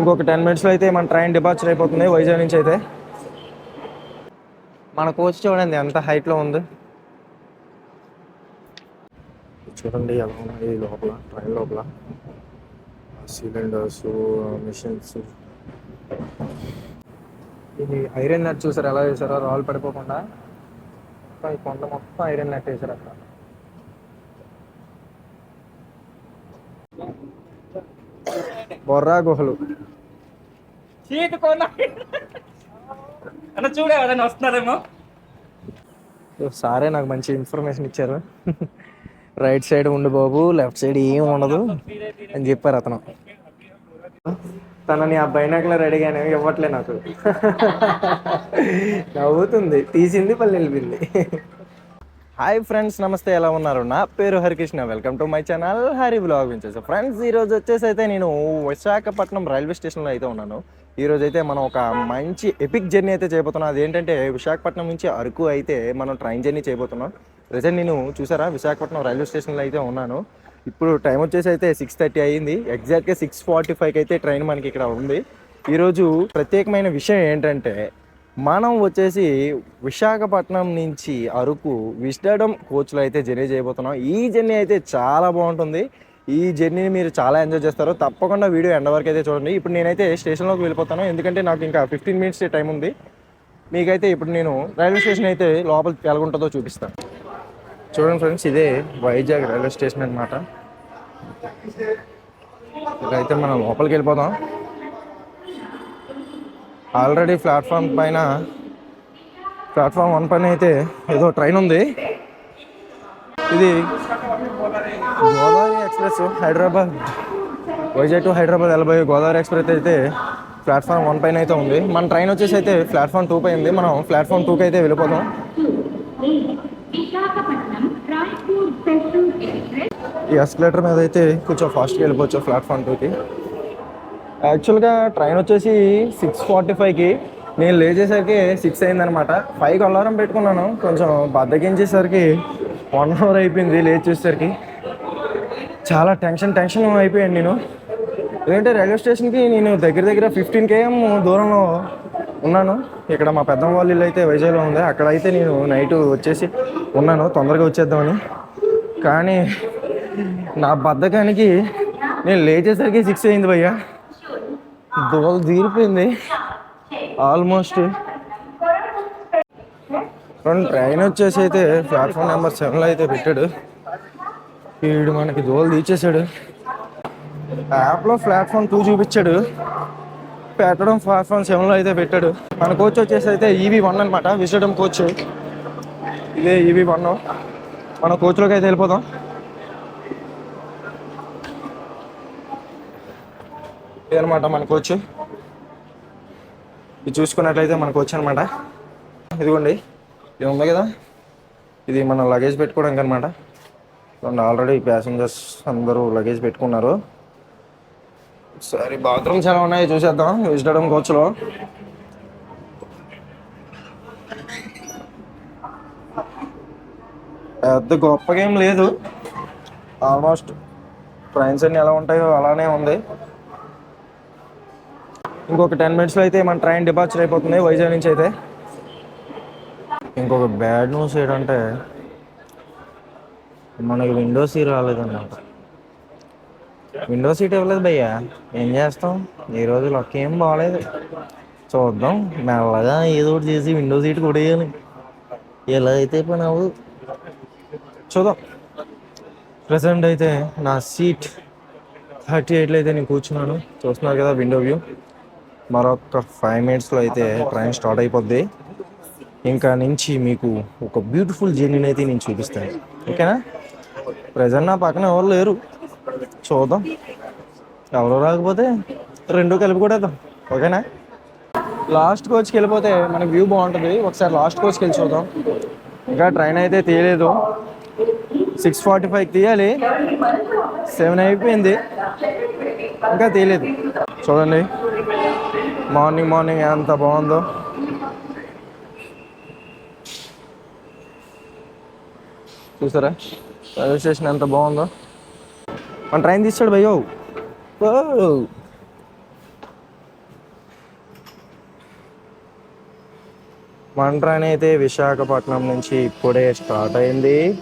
ఇంకొక టెన్ మినిట్స్లో అయితే మన ట్రైన్ డిపార్చర్ అయిపోతుంది వైజాగ్ నుంచి అయితే. మన కోచ్ చూడండి ఎంత హైట్లో ఉంది. చూడండి ఎలా ఉన్నాయి లోపల ట్రైన్ లోపల. సిలిండర్స్ మిషన్స్ ఇది ఐరన్ నెట్ చూసారు ఎలా వేసారో రాళ్ళు పడిపోకుండా. మొత్తం ఈ కొండ మొత్తం ఐరన్ నెట్ వేసారు అక్కడ. బొర్రా గుహలు. చీటి కొన్న అన్న చూడే ఎవరైనా వస్తున్నారేమో. సారే నాకు మంచి ఇన్ఫర్మేషన్ ఇచ్చారు. రైట్ సైడ్ ఉండు బాబు లెఫ్ట్ సైడ్ ఏం ఉండదు అని చెప్పారు అతను. తనని ఆ బైనాకులర్ అడిగాను ఇవ్వట్లే నాకు. నవ్వుతుంది తీసింది పల్లె వెళ్ళింది హాయ్ ఫ్రెండ్స్ నమస్తే. ఎలా ఉన్నారు? నా పేరు Harikrishna. Welcome to my channel Hari blog వించేసి. Friends ఈరోజు వచ్చేసి అయితే నేను విశాఖపట్నం రైల్వే స్టేషన్లో అయితే ఉన్నాను. ఈరోజు అయితే మనం ఒక మంచి ఎపిక్ జర్నీ అయితే చేయబోతున్నాం. అదేంటంటే విశాఖపట్నం నుంచి అరకు అయితే మనం ట్రైన్ జర్నీ చేయబోతున్నాం. ప్రజెంట్ నేను చూసారా? విశాఖపట్నం రైల్వే స్టేషన్లో అయితే ఉన్నాను. ఇప్పుడు టైం వచ్చేసి అయితే సిక్స్ థర్టీ అయ్యింది ఎగ్జాక్ట్గా సిక్స్ ఫార్టీ ఫైవ్కి అయితే ట్రైన్ మనకి ఇక్కడ ఉంది. ఈరోజు ప్రత్యేకమైన విషయం ఏంటంటే మనం వచ్చేసి విశాఖపట్నం నుంచి అరకు విస్డమ్ కోచ్లో అయితే జర్నీ చేయబోతున్నాం. ఈ జర్నీ అయితే చాలా బాగుంటుంది. ఈ జర్నీని మీరు చాలా ఎంజాయ్ చేస్తారు. తప్పకుండా వీడియో ఎండ వరకు అయితే చూడండి. ఇప్పుడు నేనైతే స్టేషన్లోకి వెళ్ళిపోతాను. ఎందుకంటే నాకు ఇంకా ఫిఫ్టీన్ మినిట్స్ టైం ఉంది. మీకైతే ఇప్పుడు నేను రైల్వే స్టేషన్ అయితే లోపల ఎలాగుంటుందో చూపిస్తాను. చూడండి ఫ్రెండ్స్ ఇదే వైజాగ్ రైల్వే స్టేషన్ అనమాట అయితే మనం లోపలికి వెళ్ళిపోదాం. ఆల్రెడీ ప్లాట్ఫామ్ పైన ప్లాట్ఫామ్ వన్ పైన అయితే ఏదో ట్రైన్ ఉంది. ఇది గోదావరి ఎక్స్ప్రెస్ హైదరాబాద్ వైజాగ్ టు హైదరాబాద్ వెళ్ళబోయే గోదావరి ఎక్స్ప్రెస్ అయితే ప్లాట్ఫామ్ వన్ పైన అయితే ఉంది. మన ట్రైన్ వచ్చేసి అయితే ప్లాట్ఫామ్ టూ పై ఉంది. మనం ప్లాట్ఫామ్ టూకి అయితే వెళ్ళిపోదాం. ఈ ఎస్కలేటర్ మీద అయితే కొంచెం ఫాస్ట్గా వెళ్ళిపోవచ్చు ప్లాట్ఫామ్ టూకి. యాక్చువల్గా ట్రైన్ వచ్చేసి సిక్స్ ఫార్టీ ఫైవ్కి. నేను లేచేసరికి సిక్స్ అయిందనమాట. ఫైవ్కి అలారం పెట్టుకున్నాను. కొంచెం బద్దకించేసరికి వన్ అవర్ అయిపోయింది లేచేసరికి చాలా టెన్షన్ టెన్షన్ అయిపోయాను నేను. ఎందుకంటే రైల్వే స్టేషన్కి నేను దగ్గర దగ్గర ఫిఫ్టీన్ కేఎం దూరంలో ఉన్నాను. ఇక్కడ మా పెద్దమ్మ వాళ్ళ ఇల్లు అయితే వైజాగ్లో ఉంది. అక్కడ అయితే నేను నైట్ వచ్చేసి ఉన్నాను. తొందరగా వచ్చేద్దామని. కానీ నా బద్దకానికి నేను లేచేసరికి సిక్స్ అయింది భయ్యా. దోలు తీరిపోయింది. ఆల్మోస్ట్ రెండు ట్రైన్ వచ్చేసి అయితే ప్లాట్ఫామ్ నెంబర్ సెవెన్లో అయితే పెట్టాడు. వీడు మనకి దోలు తీసేశాడు యాప్లో ప్లాట్ఫామ్ టూ చూపించాడు. పెట్టడం ప్లాట్ఫామ్ సెవెన్లో అయితే పెట్టాడు. మన కోచ్ వచ్చేసి అయితే ఈవీ వన్ అనమాట విజయడం కోచ్ ఇదే ఈవీ వన్ మన కోచ్లోకి అయితే వెళ్ళిపోదాం. ఇదనమాట మన కోచ్ ఇది చూసుకున్నట్లయితే మన కోచ్ అనమాట ఇదిగోండి ఇది ఉంది కదా? ఇది మన లగేజ్ పెట్టుకోవడానికి అనమాట ఆల్రెడీ ప్యాసింజర్స్ అందరూ లగేజ్ పెట్టుకున్నారు. సరే బాత్రూమ్స్ ఎలా ఉన్నాయి చూసేద్దాం. విజిటడం కోచ్లో. పెద్ద గొప్పగా ఏం లేదు. ఆల్మోస్ట్ ట్రైన్స్ అన్ని ఎలా ఉంటాయో అలానే ఉంది. ఇంకొక టెన్ మినిట్స్లో అయితే మన ట్రైన్ డిపార్చర్ అయిపోతుంది వైజాగ్ నుంచి అయితే. ఇంకొక బ్యాడ్ న్యూస్ ఏంటంటే మనకి విండో సీట్ రాలేదన్నమాట. విండో సీట్ ఇవ్వలేదు భయ్యా. ఏం చేస్తాం? ఈ రోజు లక్ ఏం బాగాలేదు చూద్దాం. మెల్లగా ఏదో ఒకటి చేసి విండో సీట్ కొడేయాలి ఎలా అయితే పని అవ్వదు. చూద్దాం. ప్రజెంట్ అయితే నా సీట్ థర్టీ ఎయిట్లో అయితే నేను కూర్చున్నాను. చూస్తున్నారు కదా విండో వ్యూ మరొక ఫైవ్ మినిట్స్లో అయితే ట్రైన్ స్టార్ట్ అయిపోద్ది. ఇంకా నుంచి మీకు ఒక బ్యూటిఫుల్ జర్నీని అయితే నేను చూపిస్తాను. ఓకేనా? ప్రజెంట్ నా పక్కన ఎవరు లేరు. చూద్దాం. ఎవరు రాకపోతే రెండు కలిపి కూడా ఓకేనా? లాస్ట్ కోచ్కి వెళ్ళిపోతే మన వ్యూ బాగుంటుంది. ఒకసారి లాస్ట్ కోచ్కి వెళ్ళి చూద్దాం. ఇంకా ట్రైన్ అయితే తీయలేదు. సిక్స్ ఫార్టీ ఫైవ్కి తీయాలి. సెవెన్ అయిపోయింది. ఇంకా తీయలేదు. చూడండి. మార్నింగ్ మార్నింగ్ ఎంత బాగుందో. చూసారా? రైల్వే స్టేషన్ ఎంత బాగుందో. మన ట్రైన్ తీస్తాడు భయ్యో. మన ట్రైన్ అయితే విశాఖపట్నం నుంచి ఇప్పుడే స్టార్ట్ అయింది.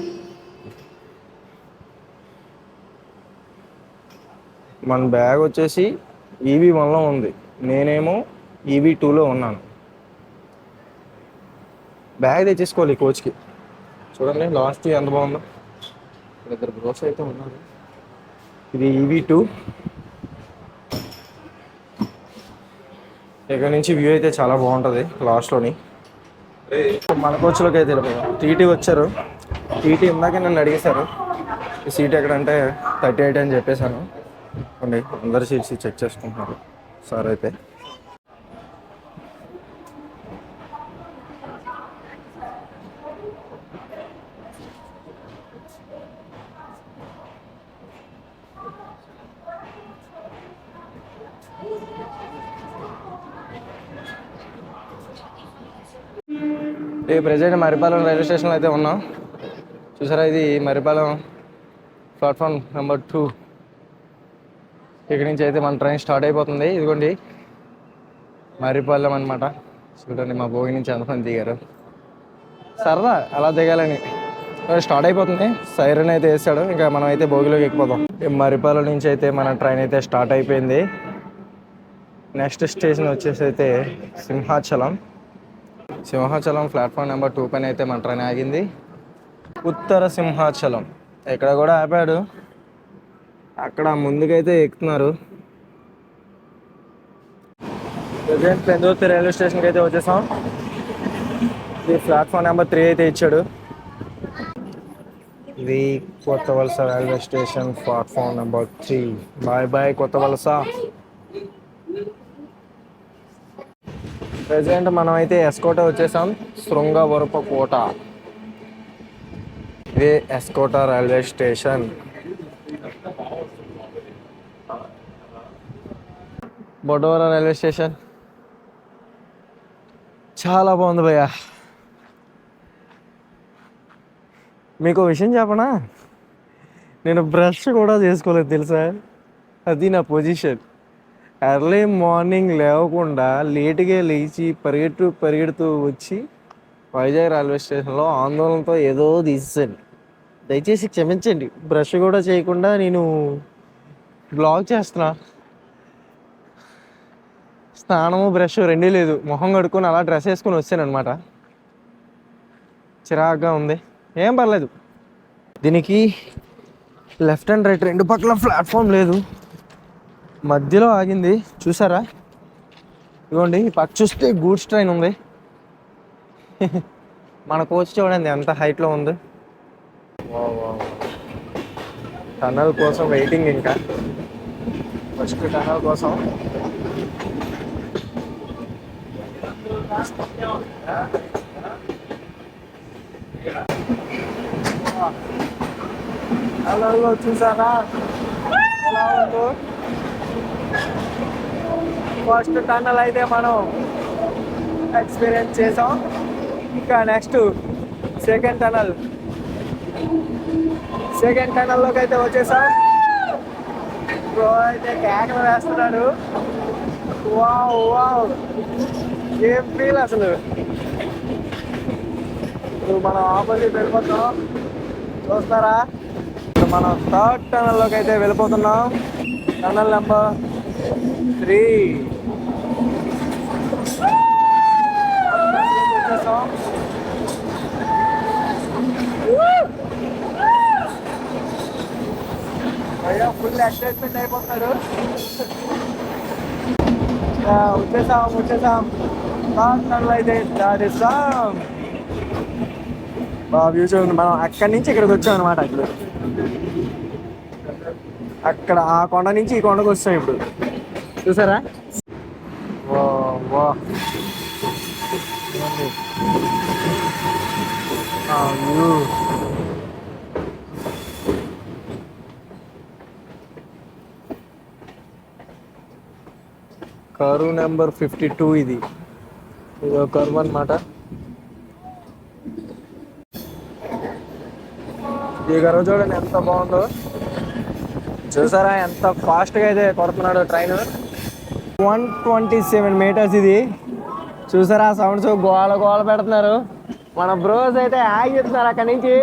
మన బ్యాగ్ వచ్చేసి ఈవీ వన్లో ఉంది. నేనేమో ఈవీ టూలో ఉన్నాను. బ్యాగ్ తెచ్చేసుకోవాలి ఈ కోచ్కి. చూడండి లాస్ట్ ఎంత బాగుందో. ఇద్దరు బ్రోస్ అయితే ఉన్నారు. ఇది ఈవీ టూ. ఇక్కడ నుంచి వ్యూ అయితే చాలా బాగుంటుంది లాస్ట్లోని మన కోచ్లోకి అయితే టీటీ వచ్చారు. టీటీ ఇందాక నన్ను అడిగేశారు. ఈ సీట్ ఎక్కడంటే థర్టీ ఎయిట్ అని చెప్పేశాను. అండి అందరు సీట్స్ చెక్ చేసుకుంటున్నారు. సార్ అయితే. ఈ ప్రజెంట్ మరిపాలెం రైల్వే స్టేషన్లో అయితే ఉన్నాం. చూసారా ఇది మరిపాలెం ప్లాట్ఫామ్ నెంబర్ టూ. ఇక్కడి నుంచి అయితే మన ట్రైన్ స్టార్ట్ అయిపోతుంది. ఇదిగోండి మరిపాలెం అనమాట చూడండి మా భోగి నుంచి ఎంతమంది దిగారు. సరదా అలా దిగాలని. స్టార్ట్ అయిపోతుంది. సైరన్ అయితే వేసాడు. ఇంకా మనం అయితే భోగిలోకి ఎక్కిపోదాం ఈ నుంచి అయితే మన ట్రైన్ అయితే స్టార్ట్ అయిపోయింది. నెక్స్ట్ స్టేషన్ వచ్చేసి అయితే Simhachalam. Simhachalam platform number two పైన అయితే మన ట్రైన్ ఆగింది. ఉత్తర సింహాచలం. ఇక్కడ కూడా ఆపాడు. అక్కడ ముందుకైతే ఎక్కుతున్నారు. ప్రజెంట్ పెందుర్తి రైల్వే స్టేషన్కి అయితే వచ్చేసాం. ఇది ప్లాట్ఫామ్ నెంబర్ త్రీ అయితే ఇచ్చాడు. ఇది Kottavalasa railway station platform number three. Bye bye Kottavalasa. Present మనం అయితే ఎస్కోట వచ్చేసాం. శృంగవరప కోట ఇదే S Kota railway station. Bodavara railway station. చాలా బాగుంది భయ్య. మీకు విషయం చెప్పనా? నేను బ్రష్ కూడా చేసుకోలేదు తెలుసా? అది నా పొజిషన్. ఎర్లీ మార్నింగ్ లేవకుండా లేటుగా లేచి పరిగెట్టు పరిగెడుతూ వచ్చి వైజాగ్ రైల్వే స్టేషన్లో ఆందోళనతో ఏదో తీసేసాను దయచేసి క్షమించండి బ్రష్ కూడా చేయకుండా నేను బ్లాగ్ చేస్తున్నా. స్నానము బ్రష్ రెండూ లేదు. మొహం కడుక్కొని అలా డ్రెస్ వేసుకొని వచ్చాను అనమాట చిరాగ్గా ఉంది. ఏం పర్లేదు. దీనికి లెఫ్ట్ అండ్ రైట్ రెండు పక్కల ప్లాట్ఫామ్ లేదు. మధ్యలో ఆగింది. చూసారా? ఇదిగోండి పక్క చూస్తే గూడ్స్ ట్రైన్ ఉంది. మన కోచ్ చూడండి ఎంత హైట్లో ఉంది. టనల్ కోసం వెయిటింగ్ ఇంకా. ఫస్ట్ టనల్ కోసం. హలో చూసారా? ఎలా ఉందో? ఫస్ట్ టన్నల్ అయితే మనం ఎక్స్పీరియన్స్ చేసాం. ఇంకా నెక్స్ట్ సెకండ్ టనల్ సెకండ్ టనల్లోకి అయితే వచ్చేసాం. బ్రో అయితే కేకలు వేస్తున్నాడు. వావ్ వావ్ ఏం ఫీల్ అసలు? ఇప్పుడు మనం ఆపోజిట్ వెళ్ళిపోతున్నాం. చూస్తారా? ఇప్పుడు మనం థర్డ్ టనల్లోకి అయితే వెళ్ళిపోతున్నాం. Tunnel number three. అయ్యో ఫుల్ అడ్జస్ట్మెంట్ అయిపోతున్నారు వచ్చేసాం వచ్చేసాం. థర్డ్ అయితే దాటిస్తాం బాగా వ్యూ చూడండి మనం అక్కడి నుంచి ఇక్కడికి వచ్చాం అనమాట ఇప్పుడు. అక్కడ ఆ కొండ నుంచి ఈ కొండకు వస్తాం ఇప్పుడు. చూసారా? వా వా. కరు నెంబర్ ఫిఫ్టీ టూ ఇది. ఇది ఒక కర్మ అనమాట ఈ గర్వ చూడండి ఎంత బాగుందో. చూసారా ఎంత ఫాస్ట్గా అయితే కొడుతున్నాడు train. One twenty seven metres ఇది. చూసారా సౌండ్స్ గోల గోల పెడుతున్నారు. మన బ్రోస్ అయితే హాయ్ చెప్తున్నారు అక్కడి నుంచి.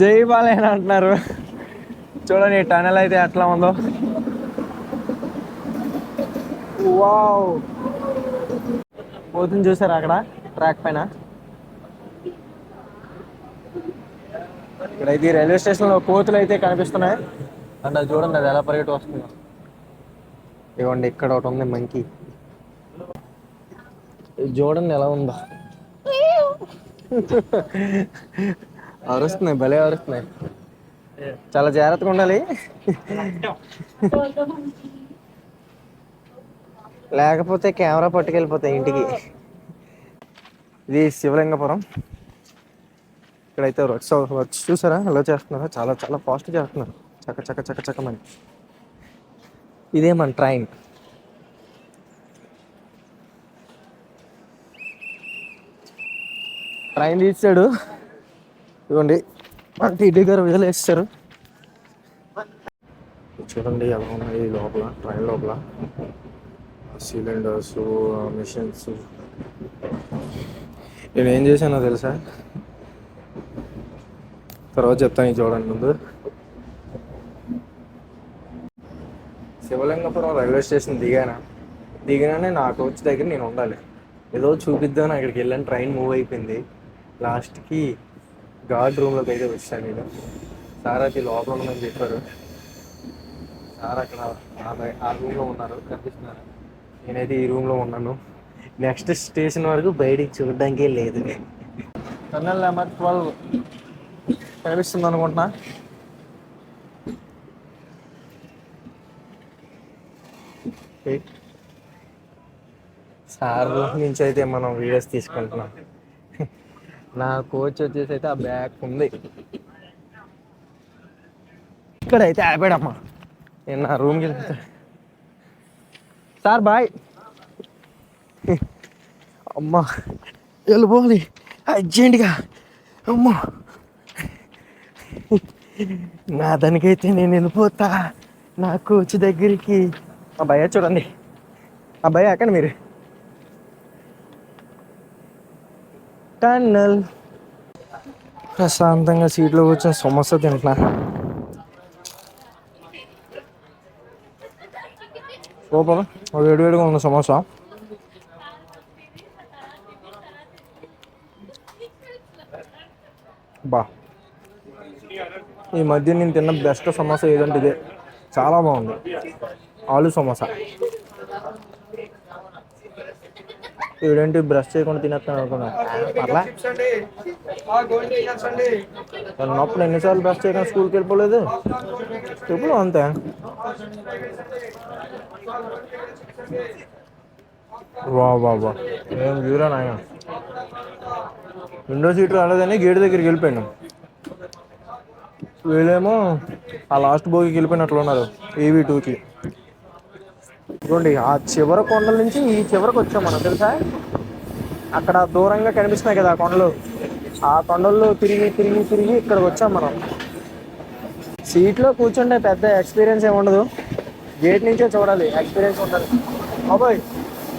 జై బాలేన అంటున్నారు. చూడండి టనల్ అయితే ఎట్లా ఉందో. వావ్. పోతుంది చూసారా అక్కడ? ట్రాక్ పైన. ఇక్కడైతే ఈ రైల్వే స్టేషన్లో కోతులు అయితే కనిపిస్తున్నాయి. అండ్ అది చూడండి అది ఎలా పరిగెట్టు వస్తుందో. ఇవ్వండి ఇక్కడ ఒకటి ఉంది మంకీ. ఇది చూడండి ఎలా ఉందో. అరుస్తున్నాయి భలే అరుస్తున్నాయి. చాలా జాగ్రత్తగా ఉండాలి. లేకపోతే కెమెరా పట్టుకెళ్ళిపోతాయి ఇంటికి. ఇది శివలింగపురం. ఇక్కడైతే వర్క్స్ వర్క్స్ చూసారా? ఎలా చేస్తున్నారా? చాలా చాలా ఫాస్ట్ చేస్తున్నారు. చక్క చక్క చక్క చక్కమని ఇదే మన ట్రైన్ ట్రైన్ తీసాడు ఇవ్వండి మన టీడీ గారు వదిలేస్తారు చూడండి ఎలా ఉన్నాయి లోపల ట్రైన్ లోపల. Cylinders machines. నేను ఏం చేశానో తెలుసా? తర్వాత చెప్తాను చూడండి ముందు. Sivalingapuram railway station దిగానా? దిగినానే నా కోచ్ దగ్గర నేను ఉండాలి. ఏదో చూపిద్దాం అక్కడికి వెళ్ళాను ట్రైన్ మూవ్ అయిపోయింది. లాస్ట్కి గార్డ్ రూమ్లోకి అయితే వచ్చాను నేను. సార్ అది లోపల ఉందని చెప్పారు. సార్ అక్కడ ఆ ఆ రూమ్లో ఉన్నారు కనిపిస్తున్నారు. నేనైతే ఈ రూమ్లో ఉన్నాను. నెక్స్ట్ స్టేషన్ వరకు బయటికి చూడడానికే లేదు. టన్నల్ నెంబర్ ట్వెల్వ్ కనిపిస్తుంది అనుకుంటున్నా. సార్ నుంచి అయితే మనం వీడియోస్ తీసుకుంటున్నాం. నా కోచ్ వచ్చేసి అయితే ఆ బ్యాగ్ ఉంది. ఇక్కడైతే ఆపాడమ్మా. నేను నా రూమ్కి వెళ్తా సార్ బాయ్. అమ్మా వెళ్ళిపోవాలి అర్జెంటుగా. అమ్మా. నా దానికైతే నేను వెళ్ళిపోతా. నా కోచ్ దగ్గరికి. ఆ భయ చూడండి. ఆ భయ అక్కడ మీరు. టన్నల్. ప్రశాంతంగా సీట్లో కూర్చొని సమస్య తింటున్నా. సూపర్ వేడి వేడిగా ఉన్న సమోసా. బా. ఈ మధ్య నేను తిన్న బెస్ట్ సమోసా ఏదంటే ఇదే. చాలా బాగుంది. ఆలు సమోసా. వీడేంటి బ్రష్ చేయకుండా తినేస్తాను అనుకున్నా. అట్లా? ఉన్నప్పుడు ఎన్నిసార్లు బ్రష్ చేయకుండా స్కూల్కి వెళ్ళిపోలేదు? ఎప్పుడు అంతే? వా వా వా. ఏం చూరా నాయన? విండో సీట్ రాలేదని గేట్ దగ్గరికి వెళ్ళిపోయాను. వీళ్ళేమో ఆ లాస్ట్ బోగికి వెళ్ళిపోయినట్లు ఉన్నారు ఏవీ టూకి. చూడండి ఆ చివరి కొండల నుంచి ఈ చివరికి వచ్చాం మనం తెలుసా? అక్కడ దూరంగా కనిపిస్తున్నాయి కదా ఆ కొండలు. ఆ కొండల్లో తిరిగి తిరిగి తిరిగి ఇక్కడికి వచ్చాం మనం. సీట్లో కూర్చుంటే పెద్ద ఎక్స్పీరియన్స్ ఏమి ఉండదు. గేట్ నుంచే చూడాలి ఎక్స్పీరియన్స్ ఉంటుంది అబ్బాయి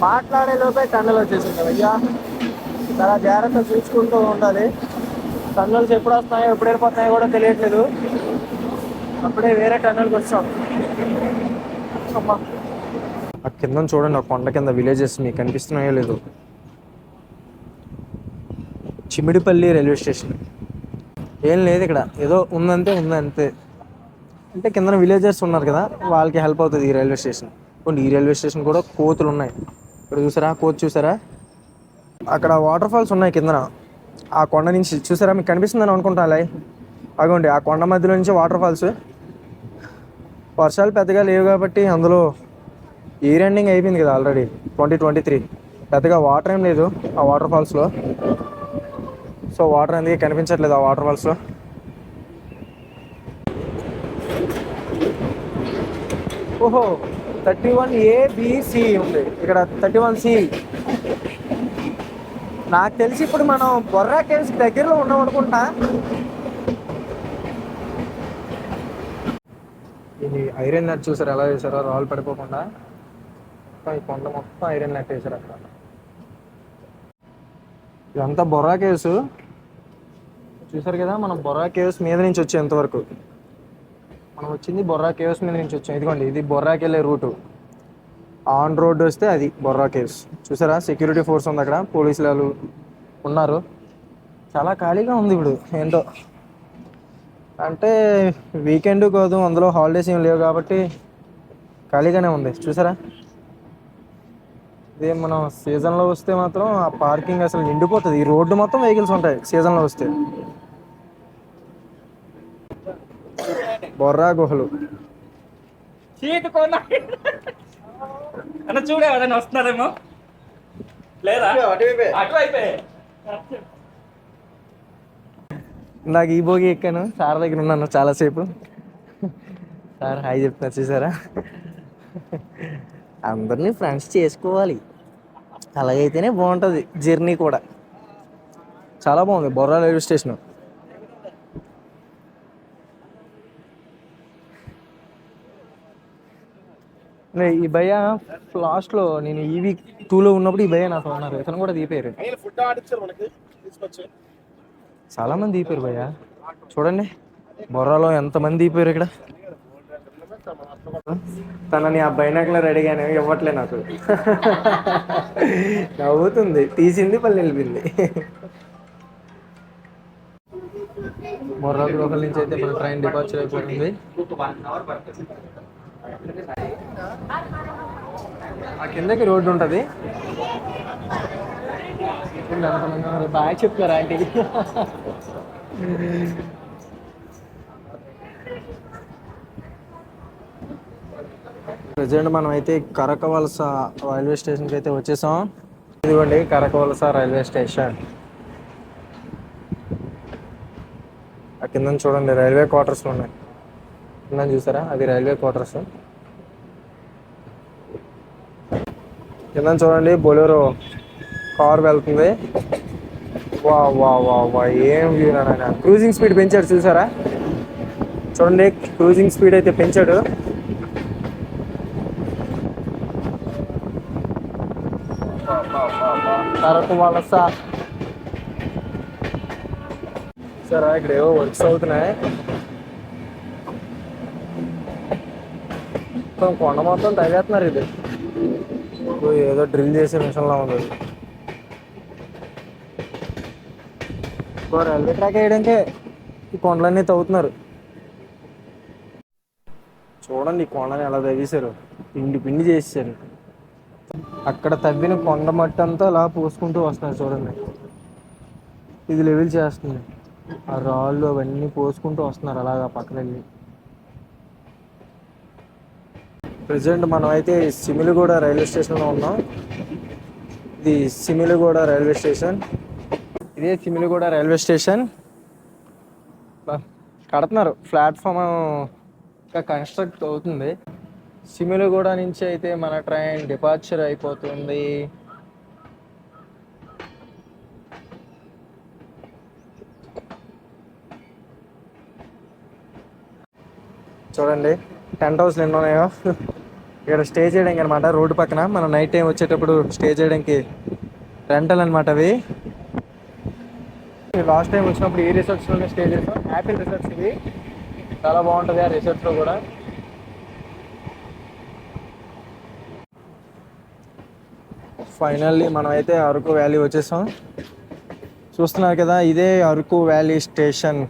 మాట్లాడే లోపే టన్నులు వచ్చేసింది అయ్యా. చాలా జాగ్రత్త చూసుకుంటూ ఉండాలి. టన్నెల్స్ ఎప్పుడు వస్తున్నాయో ఎప్పుడు వెళ్ళిపోతున్నాయో కూడా తెలియట్లేదు. అప్పుడే వేరే టన్నెల్కి వచ్చాం. అమ్మా. ఆ కింద చూడండి ఆ కొండ కింద విలేజెస్ మీకు కనిపిస్తున్నాయో లేదు. Chimidipalli railway station. ఏం లేదు ఇక్కడ. ఏదో ఉందంతే ఉందంతే. అంటే కింద విలేజర్స్ ఉన్నారు కదా వాళ్ళకి హెల్ప్ అవుతుంది ఈ రైల్వే స్టేషన్. కొన్ని ఈ రైల్వే స్టేషన్ కూడా కోతులు ఉన్నాయి ఇక్కడ చూసారా? కోచ్ చూసారా? అక్కడ వాటర్ ఫాల్స్ ఉన్నాయి కిందన. ఆ కొండ నుంచి చూసారా? మీకు కనిపిస్తుందని అనుకుంటా అలా అగోండి ఆ కొండ మధ్యలో నుంచి వాటర్ ఫాల్స్. వర్షాలు పెద్దగా లేవు కాబట్టి అందులో ఇయర్ ఎండింగ్ అయిపోయింది కదా ఆల్రెడీ. Twenty twenty three. పెద్దగా వాటర్ ఏం లేదు ఆ వాటర్ ఫాల్స్లో. సో వాటర్ అందుకే కనిపించట్లేదు ఆ వాటర్ ఫాల్స్లో. ఓహో! థర్టీ వన్ ఏబిసి ఉంది. ఇక్కడ థర్టీ వన్ సి. నాకు తెలిసి ఇప్పుడు మనం బొర్రా కేవ్స్ దగ్గరలో ఉన్నాం అనుకుంటా. ఇది ఐరన్ నెట్ చూసారు? ఎలా చేశారో రాళ్ళు పడిపోకుండా. మొత్తం ఈ కొండ మొత్తం ఐరన్ నెట్ వేసారు అక్కడ. ఇదంతా బొర్రా కేవ్స్. చూసారు కదా మనం బొర్రా కేవ్స్ మీద నుంచి వచ్చేంత వరకు. మనం వచ్చింది బొర్రా కేవ్స్ మీద నుంచి వచ్చాం. ఇదిగోండి ఇది బొర్రాకి వెళ్ళే రూటు. ఆన్ రోడ్ వస్తే అది బొర్రా కేవ్స్. చూసారా? సెక్యూరిటీ ఫోర్స్ ఉంది అక్కడ పోలీసులు వాళ్ళు ఉన్నారు. చాలా ఖాళీగా ఉంది ఇప్పుడు ఏంటో. అంటే వీకెండ్ కాదు అందులో హాలిడేస్ ఏం లేవు కాబట్టి ఖాళీగానే ఉంది. చూసారా? ఇదే మనం సీజన్లో వస్తే మాత్రం ఆ పార్కింగ్ అసలు నిండిపోతుంది. ఈ రోడ్డు మొత్తం వెహికల్స్ ఉంటాయి సీజన్లో వస్తే. బొర్రా గుహలు. అన్న చూడే ఎవరైనా వస్తున్నారేమో. లేదా? నాకు ఈ భోగి ఎక్కాను. సార్ దగ్గర ఉన్నాను చాలాసేపు. సార్ హాయ్ చెప్తున్నారు చూసారా? అందరినీ ఫ్రెండ్స్ చేసుకోవాలి. అలాగైతేనే బాగుంటుంది జర్నీ కూడా. చాలా బాగుంది బొర్రా రైల్వే స్టేషన్. ఈ భయ్య లాస్ట్లో నేను ఈ వీక్ టూలో ఉన్నప్పుడు ఈ భయ్య నాతో ఉన్నారు. ఇతను కూడా తీసుకొచ్చి. చాలా మంది దీపారు భయ్య. చూడండి బొర్రాలో ఎంతమంది దీపారు ఇక్కడ? తనని ఆ బైనాకులర్ అడిగాను ఇవ్వట్లే నాకు. నవ్వుతుంది తీసింది పళ్ళు నిలిపింది. బొర్రా లోకల్ నుంచి అయితే మన ట్రైన్ డిపార్చర్ అయిపోతుంది. ఆ కిందకి రోడ్డు ఉంటుంది. బాగా చెప్తారు ఆంటీ? ప్రజెంట్ మనం అయితే కరకవలస రైల్వే స్టేషన్కి అయితే వచ్చేసాం. ఇదిగోండి కరకవలస రైల్వే స్టేషన్. ఆ కింద చూడండి రైల్వే క్వార్టర్స్ ఉన్నాయి. కింద చూసారా? అది రైల్వే క్వార్టర్స్. కింద చూడండి బొలెరో కార్ వెళ్తుంది. వా వా వా వా ఏం వ్యూ నాయన. క్రూజింగ్ స్పీడ్ పెంచాడు చూసారా? చూడండి క్రూజింగ్ స్పీడ్ అయితే పెంచాడు. తరకు వలస సరే ఇక్కడ ఏవో వర్క్స్ అవుతున్నాయి. మొత్తం కొండ మొత్తం తగేస్తున్నారు ఇది. ఏదో డ్రిల్ చేసే మిషన్లా ఉంది. రైల్వే ట్రాక్ వేయడానికే ఈ కొండలన్నీ తవ్వుతున్నారు. చూడండి ఈ కొండని ఎలా తవ్వేశారు. పిండి పిండి చేసేసారు అక్కడ తవ్విన కొండ మట్టి అంతా అలా పోసుకుంటూ వస్తున్నారు చూడండి. ఇది లెవెల్ చేస్తుంది. ఆ రాళ్ళు అవన్నీ పోసుకుంటూ వస్తున్నారు అలాగా పక్కన వెళ్ళి ప్రజెంట్ మనం అయితే సిమిలిగూడ రైల్వే స్టేషన్లో ఉన్నాం. ఇది సిమిలిగూడ రైల్వే స్టేషన్. ఇదే సిమిలిగూడ రైల్వే స్టేషన్. కడుతున్నారు. ప్లాట్ఫామ్ ఇంకా కన్స్ట్రక్ట్ అవుతుంది. సిమిలిగూడ నుంచి అయితే మన ట్రైన్ డిపార్చర్ అయిపోతుంది. చూడండి. టెంట్ హౌస్లు ఎన్ని ఉన్నాయో? ఇక్కడ స్టే చేయడానికి అనమాట రోడ్డు పక్కన. మనం నైట్ టైం వచ్చేటప్పుడు స్టే చేయడానికి రెంటల్ అనమాట అవి. లాస్ట్ టైం వచ్చినప్పుడు ఈ రిసార్ట్స్లోనే స్టే చేస్తాం హ్యాపీ రిసార్ట్స్ ఇవి. చాలా బాగుంటుంది ఆ రిసార్ట్స్లో కూడా. ఫైనల్లీ మనం అయితే అరకు వ్యాలీ వచ్చేసాం. చూస్తున్నారు కదా ఇదే Araku valley station.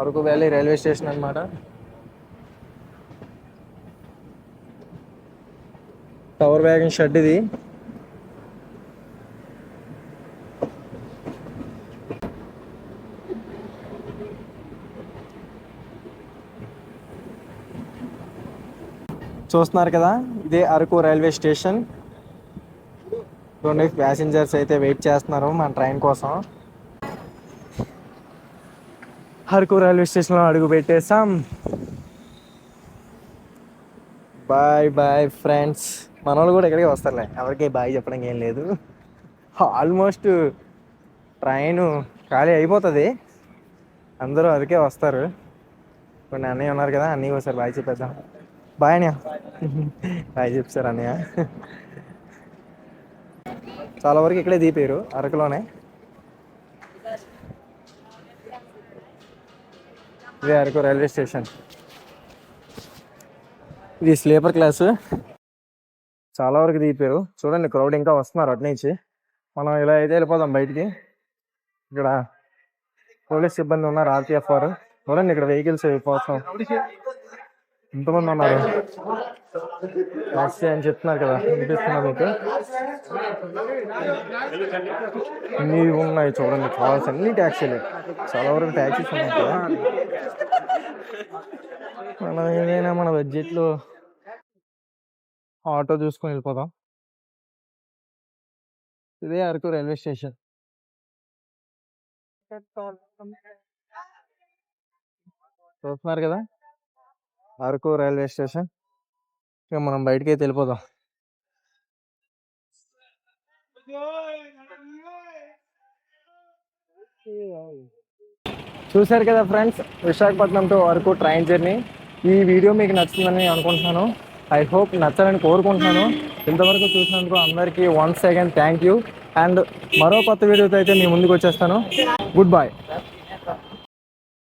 Araku valley railway station అన్నమాట. టవర్ వ్యాగన్ షెడ్ ఇది. చూస్తున్నారు కదా ఇదే అరకు రైల్వే స్టేషన్. చూడండి ప్యాసింజర్స్ అయితే వెయిట్ చేస్తున్నారు మన ట్రైన్ కోసం. అరకు రైల్వే స్టేషన్లో అడుగు పెట్టేసాం బాయ్ బాయ్ ఫ్రెండ్స్. మన వాళ్ళు కూడా ఇక్కడికి వస్తారులే. ఎవరికి బాయ్ చెప్పడానికి ఏం లేదు. ఆల్మోస్ట్ ట్రైన్ ఖాళీ అయిపోతుంది. అందరూ అదికే వస్తారు. కొన్ని అన్నయ్య ఉన్నారు కదా అన్నయ్య ఒకసారి బాయ్ చెప్పేద్దాం. బాయ్ అన్నయ్య. హాయ్ చెప్తారు అన్నయ్య. చాలా వరకు ఇక్కడే దిగిపోయారు అరకులోనే. ఇది అరకు రైల్వే స్టేషన్. ఇది స్లీపర్ క్లాసు. చాలా వరకు దిగిపోయారు. చూడండి క్రౌడ్ ఇంకా వస్తున్నారు అటు నుంచి. మనం ఇలా అయితే వెళ్ళిపోదాం బయటికి. ఇక్కడ పోలీస్ సిబ్బంది ఉన్నారు ఆర్పిఎఫ్ వారు చూడండి ఇక్కడ వెహికల్స్ కోసం ఎంతమంది ఉన్నారు. ట్యాక్సీ అని చెప్తున్నారు కదా వినిపిస్తున్నా మీకు? అన్ని ఉన్నాయి చూడండి కావాల్సిన అన్ని ట్యాక్సీలే చాలా వరకు ట్యాక్సీస్ ఉన్నాయి కదా. మనం ఏదైనా మన బడ్జెట్లో ఆటో చూసుకొని వెళ్ళిపోదాం. ఇదే అరకు రైల్వే స్టేషన్ చూస్తున్నారు కదా? అరకు రైల్వే స్టేషన్ ఇక మనం బయటికి అయితే వెళ్ళిపోదాం. చూశారు కదా friends Visakhapatnam to Araku train journey. ఈ వీడియో మీకు నచ్చిందని అనుకుంటున్నాను. ఐ హోప్ నచ్చాలని కోరుకుంటున్నాను. ఇంతవరకు చూసినందుకు అందరికీ once again thank you. And మరో కొత్త వీడియోతో అయితే మీ ముందుకు వచ్చేస్తాను. Good bye.